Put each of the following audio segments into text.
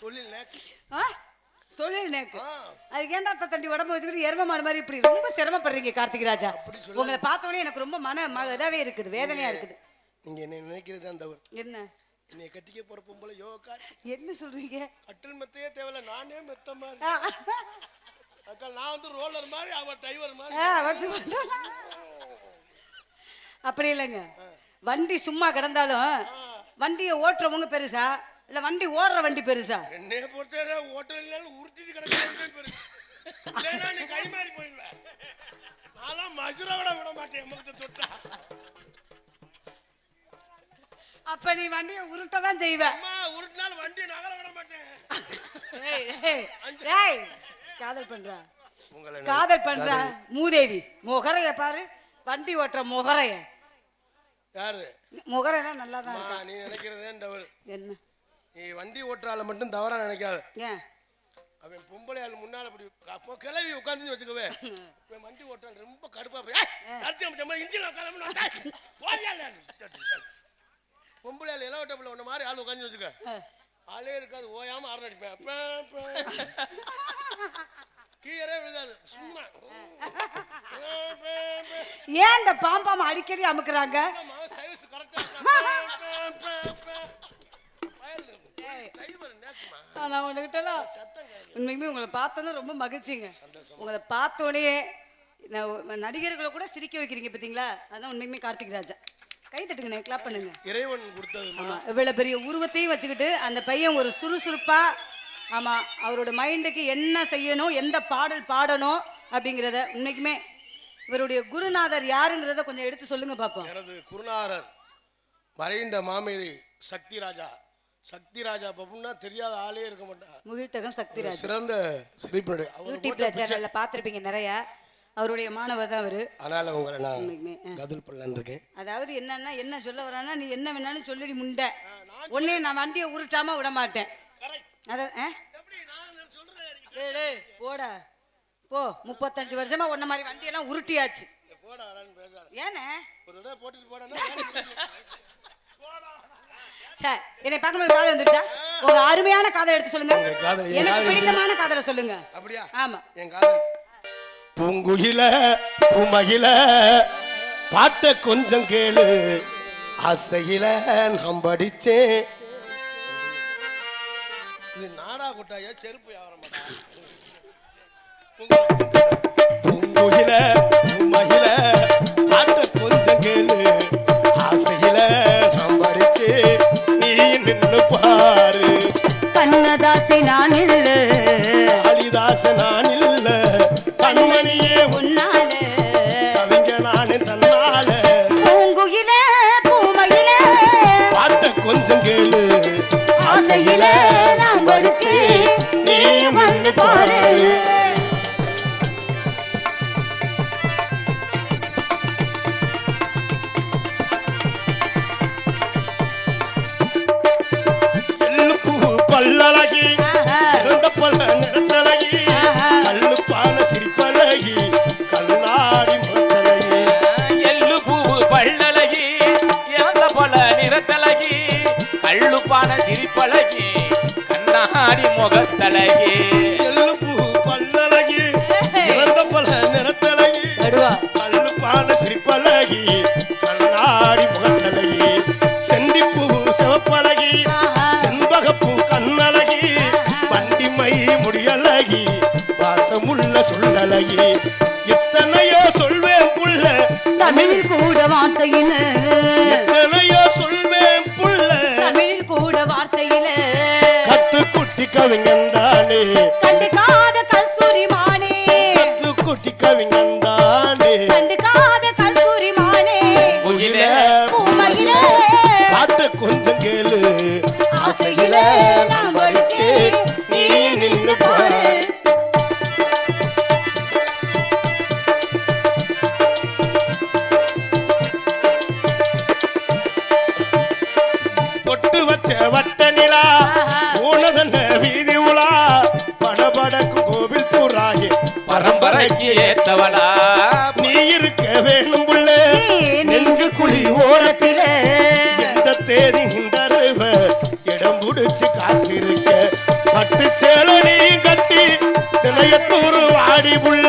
தொழில் நேக்கு ஆ? தொழில் நேக்கு. அதுக்கு ஏன்டா தண்டி உடம்பு வச்சுக்கிட்டு எரும மாடு மாதிரி இப்படி ரொம்ப சிரமப்படுறீங்க கார்த்திக் ராஜா? உங்களை பார்த்தோன்னே எனக்கு ரொம்ப மன இதாவே இருக்குது வேதனையா இருக்குது. நீங்க என்ன நினைக்கிறது தவறு. என்ன? என்னைய கட்டிக்க போற பொம்பளை யோகா என்ன சொல்றீங்க? கட்டில் மெத்தையே தேவையில்ல நானே மெத்த மாதிரி. அக்கா நான் வந்து ரோலர் மாதிரி அவ டிரைவர் மாதிரி. அப்படி இல்லைங்க. வண்டி சும்மா கிடந்தாலும் வண்டியை ஓட்டுறவங்க பெருசா? இல்ல வண்டி ஓடுற வண்டி பெருசா? என்னைய பொறுத்தவரை ஹோட்டல் உருட்டிட்டு கிடக்கு இல்லைன்னா நீ கை மாறி போயிடுவ. நான்லாம் மசுரை விட விட மாட்டேன் எம்மகிட்ட தொட்டா. அப்ப நீ வண்டியை உருட்ட தான் செய்வ உருட்டினாலும் வண்டி நகர விட மாட்டேன். ஏய், காதல் பண்றா. காதல் பண்றா மூதேவி முகரைய பாரு வண்டி ஓட்டுற முகரைய. யாரு? முகரைனா நல்லா தான் நீ நினைக்கிறதே தவறு என்ன? நீ வண்டி ஓட்டுறால மட்டும் தவறா நினைக்காத. அவன் பொம்பளை ஆள் முன்னால அப்படி அப்போ கிளவி உட்காந்து வச்சுக்கவே. இவன் வண்டி ஓட்டுறான் ரொம்ப கடுப்பா போய் இன்ஜின் உட்காந்து பொம்பளை ஆள் இளவட்ட டப்புல உன்ன மாதிரி ஆள் உட்காந்து வச்சுக்க. ஆளே இருக்காது ஓயாம ஆறு அடிப்பேன். கீழே விழுகாது சும்மா. ஏன் இந்த பாம்பாம அடிக்கடி அமுக்குறாங்க? ஆமா, size நான் உங்ககிட்டலாம். உண்மைக்குமே உங்களை பார்த்தோன்னே ரொம்ப மகிழ்ச்சிங்க. உங்களை பார்த்தோன்னே நான் நடிகர்களை கூட சிரிக்க வைக்கிறீங்க பார்த்தீங்களா? அதான் உண்மைக்குமே கார்த்திக் ராஜா. கை தட்டுங்கண்ணே கிளாப் பண்ணுங்க. இறைவன் கொடுத்தது ஆமா இவ்வளவு பெரிய உருவத்தையும் வச்சுக்கிட்டு அந்த பையன் ஒரு சுறுசுறுப்பா ஆமா அவரோட மைண்டுக்கு என்ன செய்யணும் எந்த பாடல் பாடணும் அப்படிங்கிறத உண்மைக்குமே இவருடைய குருநாதர் யாருங்கிறத கொஞ்சம் எடுத்து சொல்லுங்க பாப்போம். எனது குருநாதர் மறைந்த மாமேதை சக்தி ராஜா. சக்தி ராஜா பப்புன்னா தெரியாத ஆளே இருக்க மாட்டான் முகிழ்த்தகம் சக்திராஜ். சிறந்த சிரிப்பினுடைய அவர் யூடியூப்ல சேனல்ல பார்த்திருப்பீங்க நிறைய. அவருடைய மாணவர் தான் அவரு. அதனால உங்களை நான். கதில் பண்ணலான்னு இருக்கேன். அதாவது என்னன்னா என்ன சொல்ல வரானா நீ என்ன வேணாலும் சொல்லிடி முண்டை. உடனே நான் வண்டியை உருட்டாம விட மாட்டேன். அத ஆ? டேய், டேய், போடா. போ முப்பத்தஞ்சு வருஷமா உன்ன மாதிரி வண்டியெல்லாம் உருட்டியாச்சு. போடா வாடான்னு பேசாத. ஏனே? ஒரு தடவை போட்டுட்டு போடா சார் என்னை பார்க்கும்போது காதல் வந்துருச்சா? உங்க அருமையான காதலை எடுத்து சொல்லுங்க. எனக்கு பிடித்தமான காதலை சொல்லுங்க. அப்படியா? ஆமா. என் காதல். பூங்குயில பூமகில பாட்ட கொஞ்சம் கேளு. ஆசையில நான் படிச்சேன். இது நாடா குட்டாயா செருப்பு வியாபாரம் பூங்குயில நான் கள்ளுப்பான சிரிப்பழகி கண்ணாடி முகத்தழகி. எள்ளு பூ பல்லழகி இறந்த பல்ல நிறத்தழகி. கல்லுப்பான சிரிப்பழகி கண்ணாடி முகத்தழகி. செண்டிப்பூ சிவப்பழகி செண்பகப்பூ கண்ணழகி வண்டிமை முடியழகி வாசமுள்ள சொல்லழகி. எத்தனையோ சொல்வேன் புள்ள தமிழில் கூட வார்த்தையில கத்து குட்டி அறிவுள்ள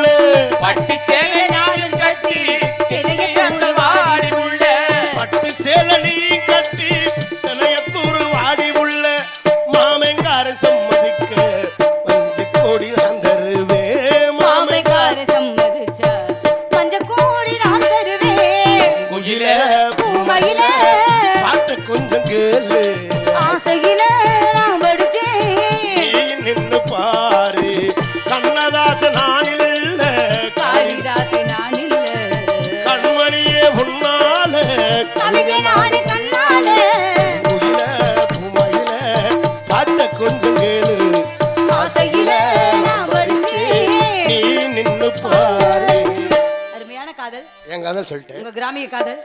என் காதல் சொல்லிட்டு உங்க கிராமிய காதல்?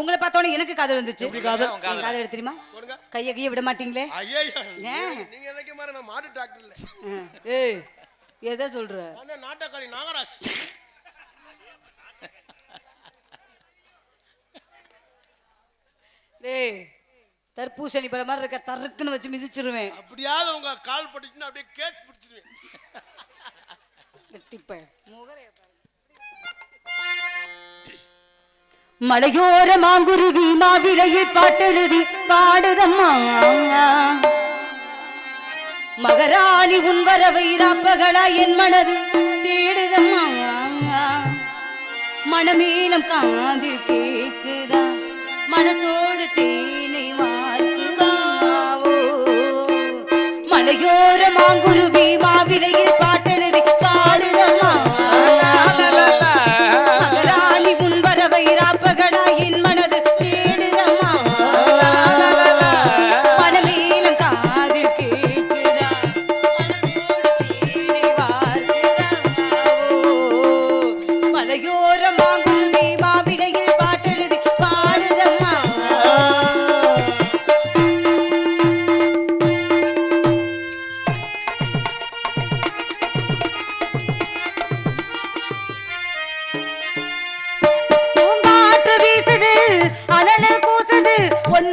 உங்களை பார்த்தோன்னே எனக்கு காதல் வந்துச்சு. காதல்? தெரியுமா கையை கையை விட மாட்டீங்களே? நீங்க சொல்ற? நாட்டக்காரி நாகராஜ். டேய் தர்பூசணி பழம் மாதிரி இருக்க தருக்குன்னு வச்சு மிதிச்சிருவேன். அப்படியாவது உங்க கால் பட்டுச்சுன்னா அப்படியே கேஸ் பிடிச்சிருவேன். முகரையப்பா. மலையோர மாங்குருவி மாவிலையில் பாட்டெழுதி பாடுதம்மா. மகராணி உன் வரவை ராப்பகலா என் மனது தேடுதம்மா. மனமீனம் காதில் கேட்குதா? மனசோடு தே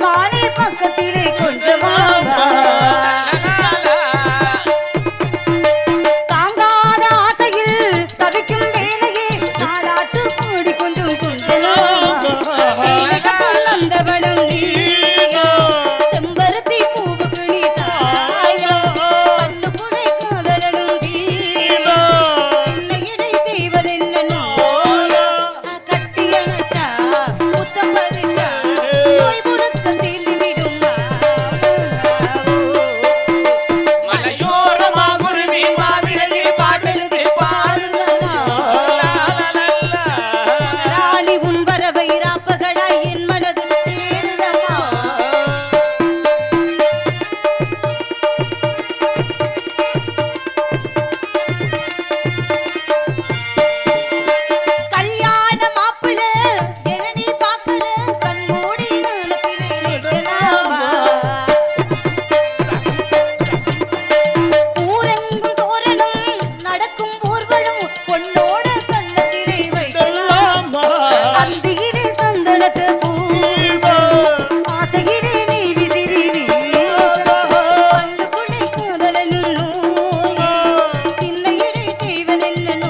Bengali. ಬೆನ್ನು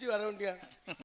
you're around here